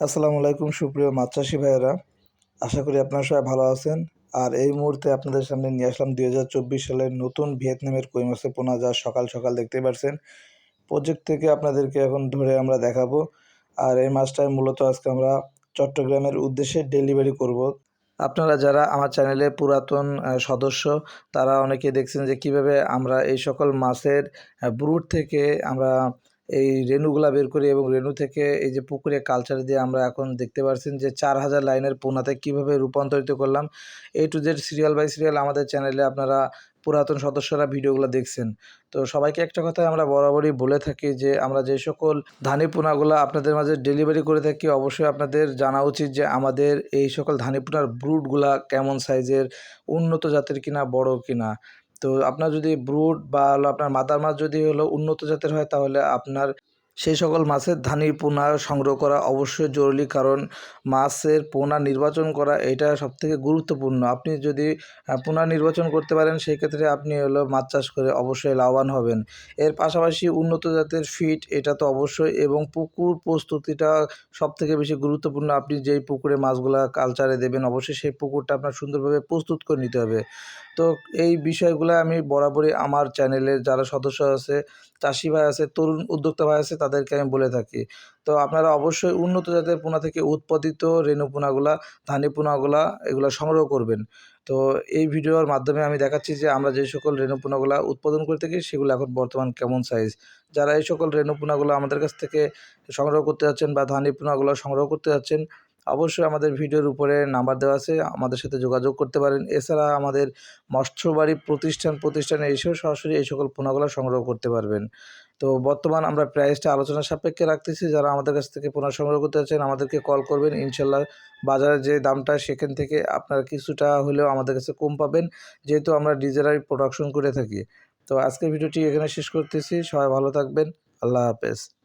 আসসালামু আলাইকুম, সুপ্রিয় মাছ চাষি ভাইয়েরা। আশা করি আপনারা সবাই ভালো আছেন। আর এই মুহূর্তে আপনাদের সামনে নিয়ে আসলাম দুই হাজার চব্বিশ সালের নতুন ভিয়েতনামের কই মাছের পোনা যা সকাল সকাল দেখতে পারছেন। প্রজেক্ট থেকে আপনাদেরকে এখন ধরে আমরা দেখাবো। আর এই মাছটায় মূলত আজকে আমরা চট্টগ্রামের উদ্দেশ্যে ডেলিভারি করব। আপনারা যারা আমার চ্যানেলে পুরাতন সদস্য, তারা অনেকে দেখছেন যে কীভাবে আমরা এই সকল মাছের ব্রুড থেকে আমরা এই রেণুগুলা বের করি এবং রেণু থেকে এই যে পুকুরে কালচার দিয়ে আমরা এখন দেখতে পাচ্ছেন যে চার হাজার লাইনের পোনাতে কীভাবে রূপান্তরিত করলাম। A to Z serial by serial আমাদের চ্যানেলে আপনারা পুরাতন সদস্যরা ভিডিওগুলো দেখছেন। তো সবাইকে একটা কথা আমরা বরাবরই বলে থাকি যে আমরা যে সকল ধানি পোনাগুলো আপনাদের মাঝে ডেলিভারি করে থাকি, অবশ্যই আপনাদের জানা উচিত যে আমাদের এই সকল ধানি পোনার ব্রুডগুলা কেমন সাইজের উন্নত জাতের কিনা, বড় কিনা। তো আপনার যদি ব্রুড বা হলো আপনার মাদার মাছ যদি হলো উন্নত জাতের হয় তাহলে আপনার সেই সকল মাছের ধানি পোনা সংগ্রহ করা অবশ্যই জরুরি, কারণ মাছের পোনা নির্বাচন করা এটা সবথেকে গুরুত্বপূর্ণ। আপনি যদি পোনা নির্বাচন করতে পারেন সেই ক্ষেত্রে আপনি হলো মাছ চাষ করে অবশ্যই লাভবান হবেন। এর পাশাপাশি উন্নত জাতের ফিট এটা তো অবশ্যই, এবং পুকুর প্রস্তুতিটা সব থেকে বেশি গুরুত্বপূর্ণ। আপনি যেই পুকুরে মাছগুলা কালচারে দেবেন, অবশ্যই সেই পুকুরটা আপনার সুন্দরভাবে প্রস্তুত করে নিতে হবে। তো এই বিষয়গুলো আমি বরাবরই আমার চ্যানেলের যারা সদস্য আছে, চাষি ভাই আছে, তরুণ উদ্যোক্তা ভাই আছে তাদেরকে আমি বলে থাকি। তো আপনারা অবশ্যই উন্নত জাতের পোনা থেকে উৎপাদিত রেণু পোনাগুলা, ধানি পোনাগুলা এগুলো সংগ্রহ করবেন। তো এই ভিডিওর মাধ্যমে আমি দেখাচ্ছি যে আমরা যে সকল রেণু পোনাগুলা উৎপাদন করে থাকি, সেগুলো এখন বর্তমান কেমন সাইজ যারা এই সকল রেণু পোনাগুলো আমাদের কাছ থেকে সংগ্রহ করতে যাচ্ছেন বা ধানি পোনাগুলো সংগ্রহ করতে যাচ্ছেন, অবশ্যই আমাদের ভিডিওর উপরে নাম্বার দেওয়া আছে, আমাদের সাথে যোগাযোগ করতে পারেন। এছাড়া আমাদের মৎস্যবাড়ি প্রতিষ্ঠান প্রতিষ্ঠানে এসেও সরাসরি এই সকল পোনাগুলো সংগ্রহ করতে পারবেন। তো বর্তমান আমরা প্রাইসটা আলোচনা সাপেক্ষে রাখতেছি। যারা আমাদের কাছ থেকে পুনঃ সংগ্রহ করতে চাচ্ছেন, আমাদেরকে কল করবেন। ইনশাল্লাহ বাজারে যে দামটা, সেখান থেকে আপনারা কিছুটা হলেও আমাদের কাছে কম পাবেন। যেহেতু আমরা ডিজেলারি প্রোডাকশন করে থাকি। তো আজকের ভিডিওটি এখানে শেষ করতেছি। সবাই ভালো থাকবেন। আল্লাহ হাফেজ।